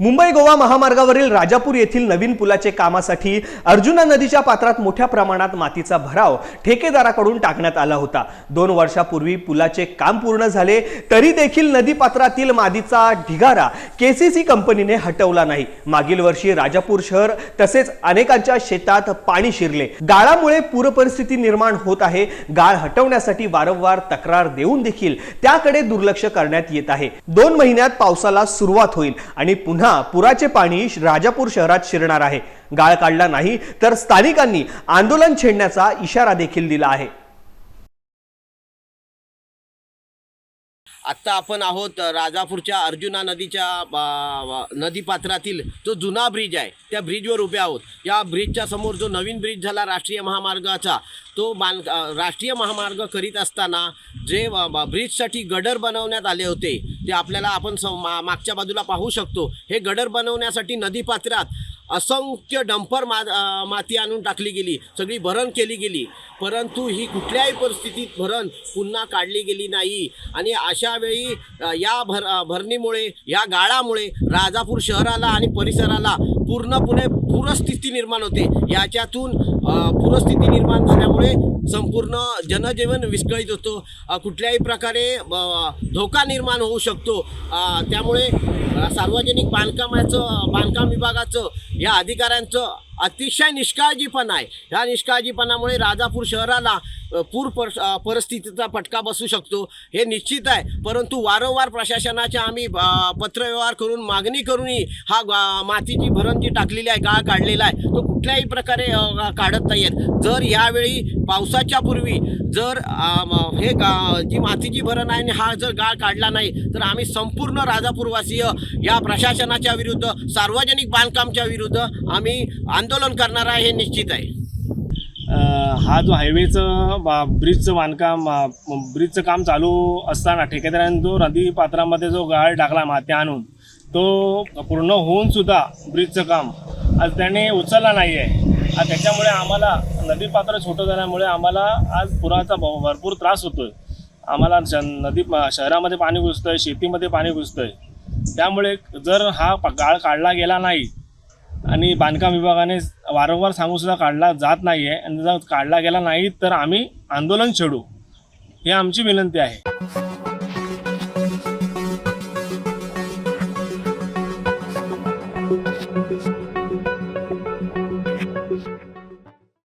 मुंबई गोवा महामार्गावरील राजापूर येथील नवीन पुलाचे कामासाठी अर्जुना नदीच्या पात्रात मोठ्या प्रमाणात मातीचा भराव ठेकेदाराकडून टाकण्यात आला होता. दोन वर्षापूर्वी पुलाचे काम पूर्ण झाले तरी देखील नदी पात्रातील मादीचा ढिगारा केसीसी कंपनीने हटवला नाही. मागील वर्षी राजापूर शहर तसेच अनेकांच्या शेतात पाणी शिरले. गाळामुळे पूरपरिस्थिती निर्माण होत आहे. गाळ हटवण्यासाठी वारंवार तक्रार देऊन देखील त्याकडे दुर्लक्ष करण्यात येत आहे. दोन महिन्यात पावसाला सुरुवात होईल आणि पुन्हा पुराचे पाणी राजापूर शहरात शिरणार आहे. गाळ काढला नाही तर स्थानिकांनी आंदोलन छेडण्याचा इशारा देखील दिला आहे. आत्ता आपण आहोत राजापूरच्या अर्जुना नदीच्या नदीपात्रातील जो जुना ब्रिज आहे त्या ब्रिजवर उभे आहोत. या ब्रिजच्या समोर जो नवीन ब्रिज झाला राष्ट्रीय महामार्गाचा तो बांध राष्ट्रीय महामार्ग करीत असताना जे ब्रिजसाठी गडर बनवण्यात आले होते ते आपल्याला आपण स मा- मागच्या बाजूला पाहू शकतो. हे गडर बनवण्यासाठी नदीपात्रात असंख्य डंपर मा माती आणून टाकली गेली सगळी भरण केली गेली. परंतु ही कुठल्याही परिस्थितीत भरण पुन्हा काढली गेली नाही. आणि अशा वेळी या भर भरणीमुळे या गाळामुळे राजापूर शहराला आणि परिसराला पूर्णपणे पूरस्थिती निर्माण होते. याच्यातून पूरस्थिती निर्माण झाल्यामुळे संपूर्ण जनजीवन विस्कळीत होतो. कुठल्याही प्रकारे धोका निर्माण होऊ शकतो. त्यामुळे सार्वजनिक बांधकामाचं बांधकाम विभागाचं या अधिकाऱ्यांचं अतिशय निष्काळजीपणा आहे. ह्या निष्काळजीपणामुळे राजापूर शहराला पूर पर परिस्थितीचा फटका बसू शकतो. हे निश्चित आहे. परंतु वारंवार प्रशासनाच्या आम्ही पत्रव्यवहार करून मागणी करूनही हा मातीची भरण जी टाकलेली आहे गाळ काढलेला आहे. तो कुठल्याही प्रकारे काढत नाही आहेत जर यावेळी पावसाच्या पूर्वी जर हे गा जी मातीची भरण आहे आणि हा जर गाळ काढला नाही तर आम्ही संपूर्ण राजापूरवासीय या प्रशासनाच्या विरुद्ध सार्वजनिक बांधकामच्या विरुद्ध आम्ही आंदोलन करणार आहे हे निश्चित आहे. हा जो हायवेचं ब्रिजचं बांधकाम ब्रिजचं काम चालू असताना ठेकेदारांनी जो नदी पात्रामध्ये जो गाळ टाकला माती आणून तो पूर्ण होऊन सुद्धा ब्रिजचं काम आज त्याने उचलला नाही आहे त्याच्यामुळे आम्हाला नदीपात्र छोटं झाल्यामुळे आम्हाला आज पुराचा भरपूर त्रास होतो आहे आम्हाला श नदी शहरामध्ये पाणी घुसतं आहे शेतीमध्ये पाणी घुसतं आहे त्यामुळे जर हा गाळ काढला गेला नाही आणि बांधकाम विभागाने वारंवार सांगूनसुद्धा काढला जात नाही आहे आणि जर काढला गेला नाही तर आम्ही आंदोलन छेडू. ही आमची विनंती आहे.